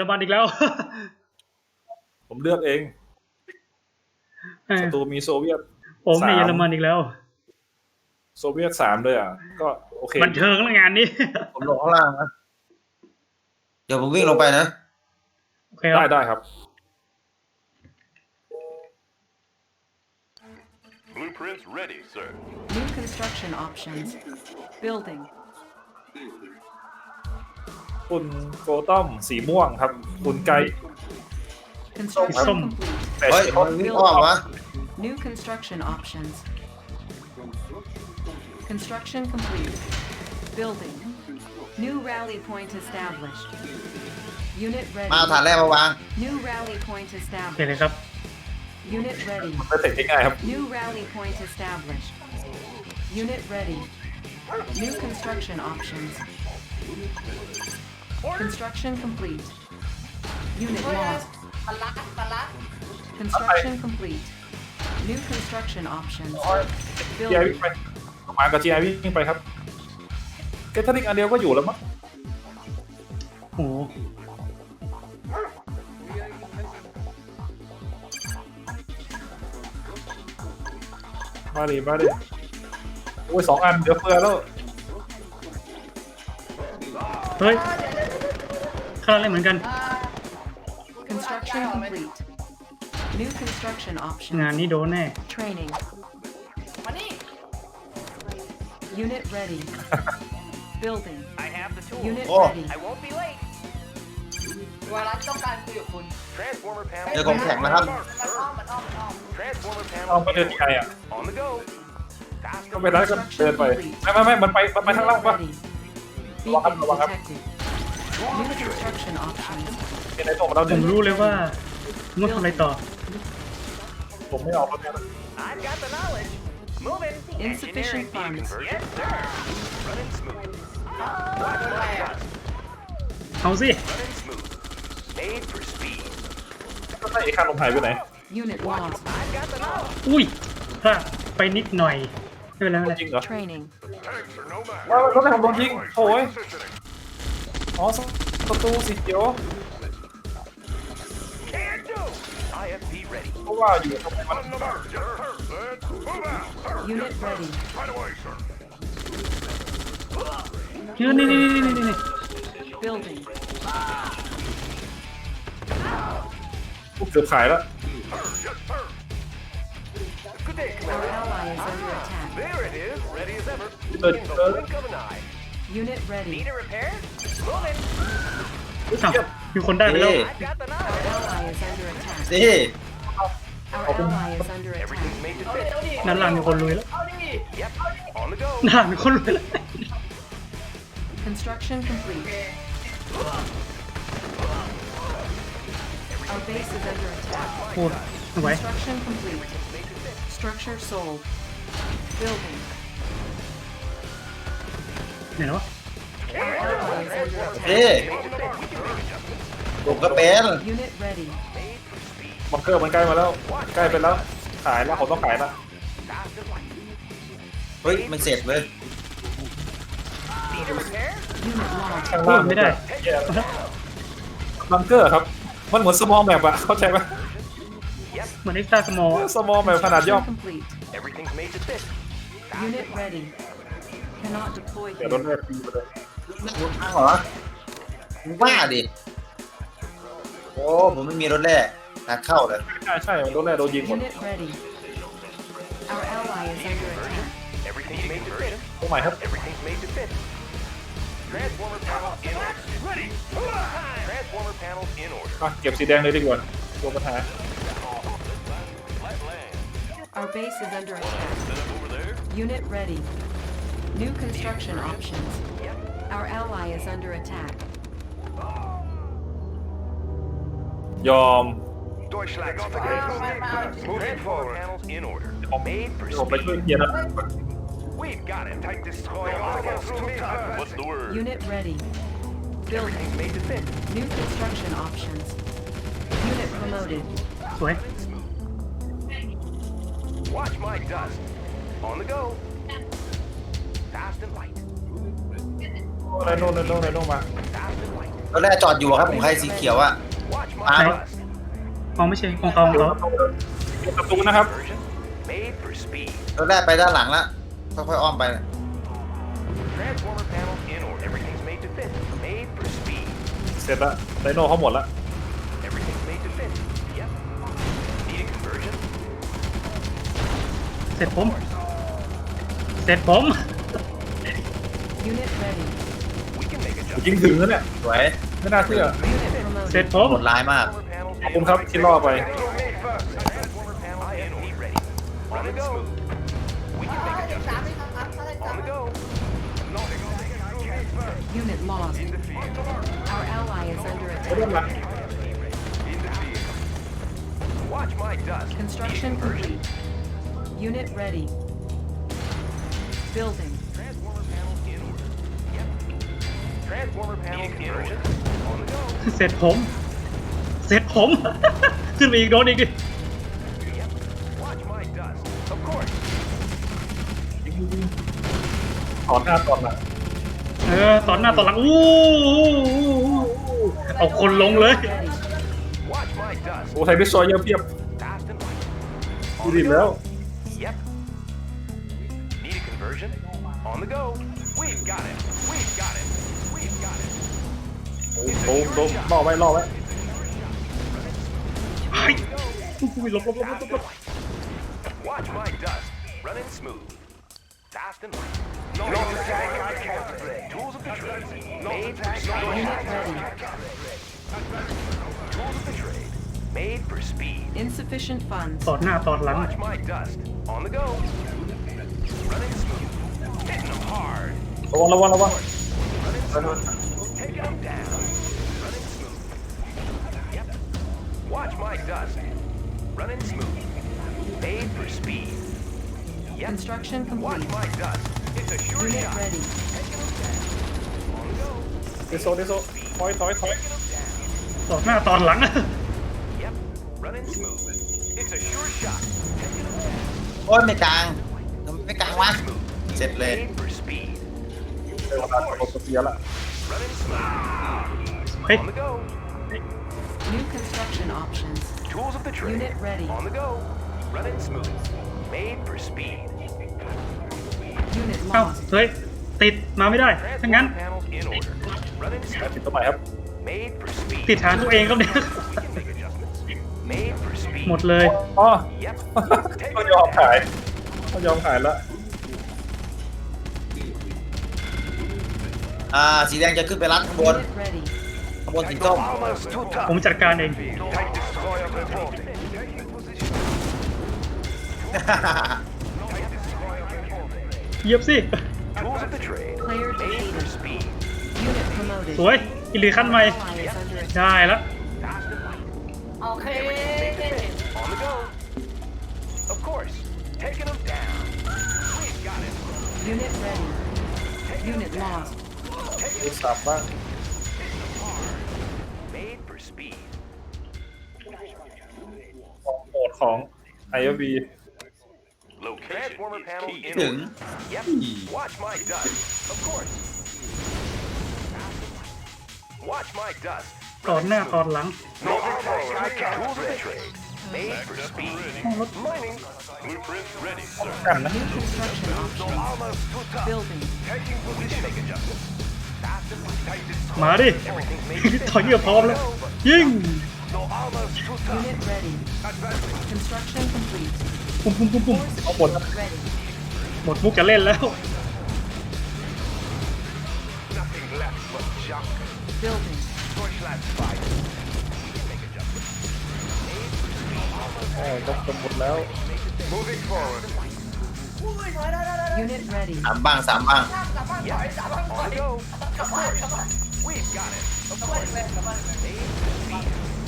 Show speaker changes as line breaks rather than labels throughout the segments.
รมันอีกแล้ว
ผมเลือกเองศัตรูมีโซเวียต
ผมมีเยอรมันอีกแล้ว
โซเวียตสามเลยอ่ะ ก็โอเ
ค มันเทิงแล้วงานนี้
ผมลงข้างล่างนะ
เดี๋ยวผมวิ่งลงไปนะ
ได้ได้ครับ Blueprints ready, sir. New construction options. Building. คุณโกต้อมสีม่วงครับคุณไกด์
Construction Some- complete.
แปดเฮ้ยคมันนวิ่งอ้อมวะ New construction options. Construction complete. Building. New rally point established. Unit มาเอาฐานแร ready. กมาวาง New rally
point โอเค established. เลยครับ Unit ready. เสร็จง่ายๆครับ New rally point established. Unit ready. New construction options. Construction complete. Unit lost. ปลักปลัก Construction complete. New construction options. ีไวิ่ b u i l d มากับจีไอวิ่ง ไป ครับเกทเนอรนอันเดียวก็ อยู่ แล้วมั้งโหมาดิมาดิโอ้ยสองอัน เดี๋ยวเฟือแล้ว
เฮ้ยข้างล่างได้เหมือนกัน Construction complete. New construction งาน options. นี้โดนแน่ Training. มานี่ Unit ready. Building.
I have the tool. Unit Oh. ready. I won't be late. วาระต้องการคุยกับคุณ Transformer panel. เจอของแข็งนะครับมันอ้อมมันอ้อมมันอ้
อม Transformer เอา panel. มาเดินไกลอ่ะ On the go. ก็ Costco. ไปร้านก็เดินไปไม่ไม่ไม่ มันไป มันไป Unit ข้างล่างปะ ready. Beacon Beacon detected. เห็นไหนบอกเ
ราดึงรู้เลยว่าง้อทำไรต่อ
ผมไม่ออกแล้วเนี่ยเ
อาสิไอ
้ข้าลงไปไปไหน
อุ้ยพลาไปนิดหน่อยไม่เป็นไรจริงเหรอ
ว่าเขาไม่ทำโดนจริง โอ้ยอ๋อศัตรูสีเขียว Can do. IFP ready. เพราะว่าอยู่ตรงมัน On the mark. Yes, sir. Let's move out. Sir, Unit yes, sir. ready.
Right away, sir. ชื่อนี่นี่นี่นี่นี่ Building.
กูเกือบขายแล้ว Sir, yes, sir. Good day, Our Commander. ally is under attack. There it is, ready as
ever. Good, In the good. blink of an eye. Unit ready. Need a repair? Moving. รู้จักมีคนได้ไปแล้ว I've got the Our knowledge.
ally is under attack. นี่ Our ally
is under attack. Everything's made to fit. ด้านหลังมีคนลุยแล้ว Yep. On the go. ด้านหลังมีคนลุยแล้ว Construction complete. Our base is under attack. โอ้ยเอาไว้ Construction complete. Structure sold. Building. ไหนวะ
เอ๊ะผมก็เป็นม
บังเกอร์มันใกล้มาแล้ว ใกล้ไปแล้วขายแล้วเขาต้องขายละ
เฮ้ย มันเสร็จเลย
ช่างล่างไม่ได้ บังเกอร์ครับ มันเหมือนสมอลแมปอะเข้าใจไหม
เหมือนไอ้์ตาสมอล
สมอลแบบขนาดย่อม cannot deploy เดี๋ยวรถ here. เลือดตีมาเลย
รถข้างเหรอมึงว่าดิโอ้ผมไม่มีรถแร่นักเข้าเลย
ใช่ใช่ รถแรกโดนยิงหมด oh, Unit ready. Our ally is under attack. Everything's made to fit. พวกใหม่ครับ oh Everything's made to fit. Transformer panel in order. Ready. Transformer panels in order. อ่ะเก็บสีแดงเลยดีกว่าตัวปัญหา Our base is under attack. Unit ready. New construction options. Our ally is under attack. Yom. we We've got it. What's the word? Unit ready.
Building. Made to fit. New construction options. Unit promoted. Watch my dust. On the
go. แลนู่นลนู่นแล้วนู่นมา
ตอนแรกจอดอยู่ครับผม ใครสีเขียวอะ
ตามองไม่ใช่ของเขาองเขา
อประตูนะครับ
ตอนแรกไปด้านหลังละค่อยๆอ้อมไป
เสร็จละไดโน่เขาหมดละว
เสร็จผม เสร็จผม Unit
ready. ยิงถึงแล้วเนี่ยสวยไม่น่าเชื่อ Unit
promoted. เซตโอ้
โหดร้ายมาก
ขอบคุณครับที่ล่อไป On the go. We can
make เสร็จผมเสร็จผมขึ้นไปอีกโดนอีก
ตอนหน้าตอนหลัง
เออตอนหน้าตอนหลังอู้เอาคนลงเลย
โอ้ไทยไม่ซอยเยอะเพียบดูดิแล้ว y Need a conversion? On the go. We've got it. ตูมตูมล่อไว้ล่อไว้
เฮ้ยอุ้ยหลบหลบหลบหลบหลบ Watch my dust, running smooth. Fast and light. Not attack, counter. Tools of the trade. Made for attack, Tools of the trade. Made for speed. Insufficient funds. ตอดหน้าตอดหลัง Watch my dust. On the go.
Running smooth. Hitting them hard. ระวังระวังระวัง Running smooth. Taking them down. Watch my dust. Running smooth. Made for speed. Yep. Construction complete. Watch my dust. It's a sure Unit shot. ready. This old, this old. Toy, toy, toy.
ตอดหน้าตอนหลัง Yep. Running smooth.
It's a sure shot. โอ้ยไม่กลางทำไมไม่กลางวะเสร็จเลย Made for speed.
Running smooth. เฮ้ย On the go. New construction options. Tools of
the trade. Unit ready. On the go. Running smooth. Made for speed. Unit เอ้า lost. เฮ้ยติดมาไม่ได้ถ้างั้น Transport panels in order.
Running ติด smooth. ตัวใหม่ครับ Made
for speed. ติดฐานตัวเองครับเนี่ย We can make adjustments. Made for speed. หมดเลย
อ๋อ Yep. Take ก็ it ยอม down. ขายก็ยอมขายละ
อ่าสีแดงจะขึ้นไปรัดข้างบน Unit ready. บนสีส้ม
ผมจัดการเองเยียบสิสวยอิลีขั้นใหม่ได้แล้วโอเ
ยูนิตเร็ยูนิตลอสยูนิตสตาร์บัคของไออบ b
ถึง
ตอนหน้าตอนหลังการนั้นมาดิถอยเงียพร้อมแล้ว ยิงปุ้มปุ้มปุ้มปุ้มเอาหมดหมดมุกจะเล่นแล้ว Nothing
l จบหมดแล้ว
สามบ้างสามบ้าง
ส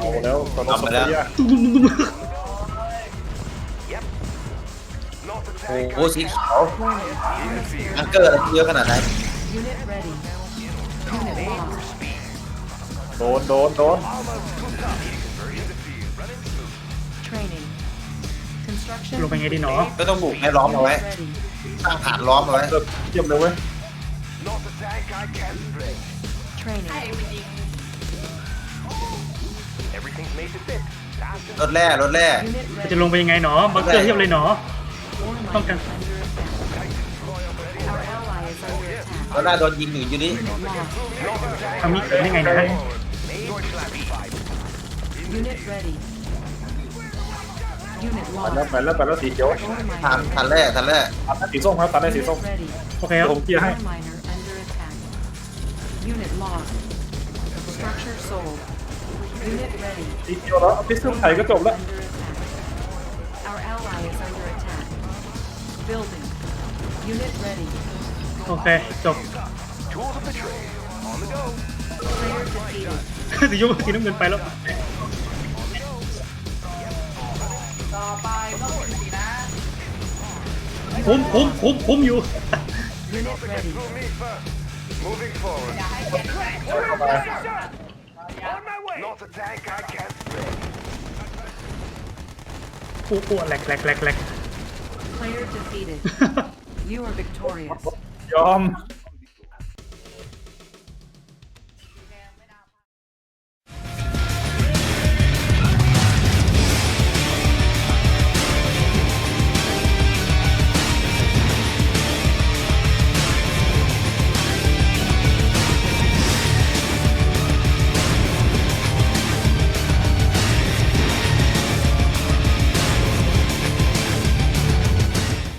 โอ้
โหสีขาวนังเกอร์อะไรเยอะขนาดไหน
โดนโดนโดน
Training. c ลงไปไงดีเนาะ
ก็ต้องบุกให้ล้อมเอาไว้สร้างฐานล้อมเอาไว้เยียมเลยเว้ยรถแร่รถแร่
มันจะลงไปยังไงหนอบังเกอร์เทียบเลยหนอต้องกัน
o อ r หน้ารถแร่โดนยิงอยู่อยู่นี่
ทำนี่เกิดได้ไงนะฮะ
ไปแล้วไปแล้วไปแล้วสีเขียว
ทันทันแร่ทันแร่
ตัด้สีส้มครับตัดได้สีส้ม
โอเคครับผมเคลียร์ให้ Unit lost.
Structure sold. Unit ready. Our ally is under attack.
Building. Unit ready. Okay, จบ Tools of the trade. On the go. Player defeated. สียุสีน้ำเงินไปแล้วต่อไปต้องเป็นสีนะคุ้มคุ้มคุ้มคุ้มอยู่ Unit ready. Through me first. Moving forward. On my way. Not a tank I can't break. อ้อ้แหลกแหลกแหลกแหลก Player defeated.
you are victorious. ยอม